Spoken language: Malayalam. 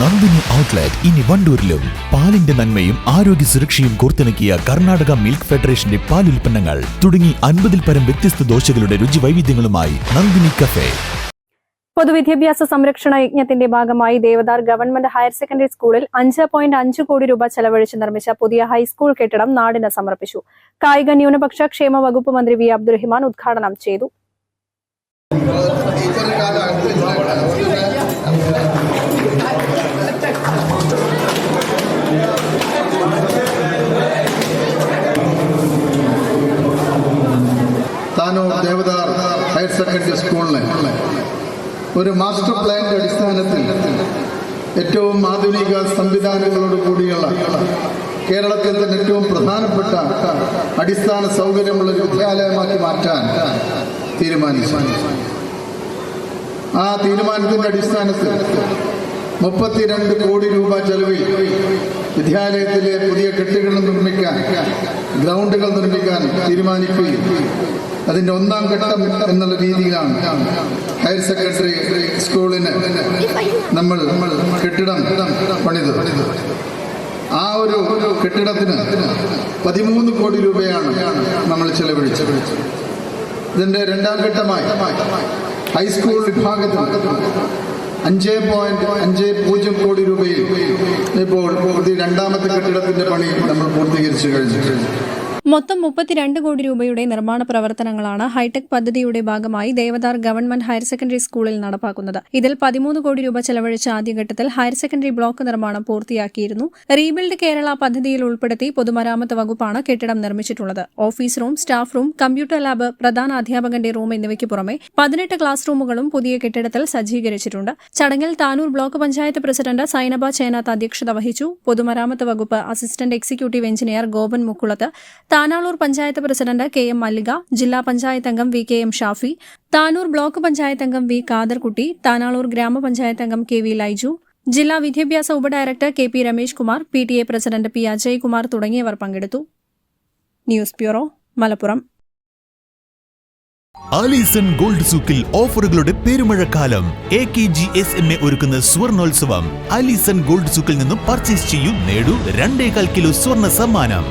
നന്ദിനി ഔട്ട്ലെറ്റ് ഇനി വണ്ടൂരിലും. പാലിന്റെ നന്മയും ആരോഗ്യ സുരക്ഷയും കോർത്തിണക്കിയ കർണാടക മിൽക്ക് ഫെഡറേഷന്റെ പാൽ ഉൽപ്പന്നങ്ങൾ തുടങ്ങി അൻപതിൽ പരം വ്യത്യസ്ത ദോശകളുടെ രുചി വൈവിധ്യങ്ങളുമായി നന്ദിനി കഫേ. പൊതുവിദ്യാഭ്യാസ സംരക്ഷണ യജ്ഞത്തിന്റെ ഭാഗമായി ദേവദാർ ഗവൺമെന്റ് ഹയർ സെക്കൻഡറി സ്കൂളിൽ അഞ്ച് പോയിന്റ് അഞ്ച് കോടി രൂപ ചെലവഴിച്ച് നിർമ്മിച്ച പുതിയ ഹൈസ്കൂൾ കെട്ടിടം നാടിന് സമർപ്പിച്ചു. കായിക ന്യൂനപക്ഷ ക്ഷേമ വകുപ്പ് മന്ത്രി വി അബ്ദുറഹിമാൻ ഉദ്ഘാടനം ചെയ്തു. ദേവദാർ ഹയർ സെക്കൻഡറി സ്കൂളിന് ഒരു മാസ്റ്റർ പ്ലാന്റെ അടിസ്ഥാനത്തിൽ ഏറ്റവും ആധുനിക സംവിധാനങ്ങളോട് കൂടിയുള്ള കേരളത്തിൽ തന്നെ ഏറ്റവും പ്രധാനപ്പെട്ട അടിസ്ഥാന സൗകര്യമുള്ള ഒരു വിദ്യാലയമാക്കി മാറ്റാൻ തീരുമാനിച്ചു. ആ തീരുമാനത്തിന്റെ അടിസ്ഥാനത്തിൽ മുപ്പത്തിരണ്ട് കോടി രൂപ ചെലവിൽ വിദ്യാലയത്തിലെ പുതിയ കെട്ടുകൾ നിർമ്മിക്കാൻ ഗ്രൗണ്ടുകൾ നിർമ്മിക്കാൻ തീരുമാനിക്കുകയും അതിന്റെ ഒന്നാം ഘട്ടം എന്നുള്ള രീതിയിലാണ് ഹയർ സെക്കൻഡറി സ്കൂളിന് നമ്മൾ കെട്ടിടം പണിത്. ആ ഒരു കെട്ടിടത്തിന് പതിമൂന്ന് കോടി രൂപയാണ് നമ്മൾ ചെലവഴിച്ചത്. ഇതിന്റെ രണ്ടാം ഘട്ടമായി ഹൈസ്കൂൾ വിഭാഗത്തിൽ അഞ്ച് പോയിന്റ് അഞ്ച് പൂജ്യം കോടി രൂപയിൽ ഇപ്പോൾ രണ്ടാമത്തെ കെട്ടിടത്തിന്റെ പണി നമ്മൾ പൂർത്തീകരിച്ചു കഴിഞ്ഞു. മൊത്തം മുപ്പത്തിരണ്ട് കോടി രൂപയുടെ നിർമ്മാണ പ്രവർത്തനങ്ങളാണ് ഹൈടെക് പദ്ധതിയുടെ ഭാഗമായി ദേവദാർ ഗവൺമെന്റ് ഹയർ സെക്കൻഡറി സ്കൂളിൽ നടപ്പാക്കുന്നത്. ഇതിൽ പതിമൂന്ന് കോടി രൂപ ചെലവഴിച്ച ആദ്യഘട്ടത്തിൽ ഹയർ സെക്കൻഡറി ബ്ലോക്ക് നിർമ്മാണം പൂർത്തിയാക്കിയിരുന്നു. റീബിൽഡ് കേരള പദ്ധതിയിൽ ഉൾപ്പെടുത്തി പൊതുമരാമത്ത് വകുപ്പാണ് കെട്ടിടം നിർമ്മിച്ചിട്ടുള്ളത്. Office room staff room computer lab പ്രധാന അധ്യാപകന്റെ റൂം എന്നിവയ്ക്ക് പുറമെ പതിനെട്ട് ക്ലാസ് റൂമുകളും പുതിയ കെട്ടിടത്തിൽ സജ്ജീകരിച്ചിട്ടുണ്ട്. ചടങ്ങിൽ താനൂർ ബ്ലോക്ക് പഞ്ചായത്ത് പ്രസിഡന്റ് സൈനബ ചേനാത്ത് അധ്യക്ഷത വഹിച്ചു. പൊതുമരാമത്ത് വകുപ്പ് assistant executive engineer Gopan Mukkulath Thanalur panchayat president K M Mallika ജില്ലാ പഞ്ചായത്ത് അംഗം V K M Shafi Tanur block panchayat അംഗം വി കാദർകുട്ടി താനാളൂർ ഗ്രാമപഞ്ചായത്ത് അംഗം കെ വി ലൈജു ജില്ലാ വിദ്യാഭ്യാസ ഉപഡയറക്ടർ K P Ramesh Kumar P T A president P Ajaykumar തുടങ്ങിയവർ പങ്കെടുത്തു. News bureau Malappuram. Alison gold സൂക്കിൽ ഓഫറുകളുടെ പെരുമഴക്കാലം. A K G S M A ഒരുക്കുന്ന സ്വർണോത്സവം. ആലീസൺ ഗോൾഡ് സൂക്കിൽ നിന്നും പർച്ചേസ് ചെയ്യൂ നേടൂ രണ്ടേകാൽ കിലോ സ്വർണ സമ്മാനം.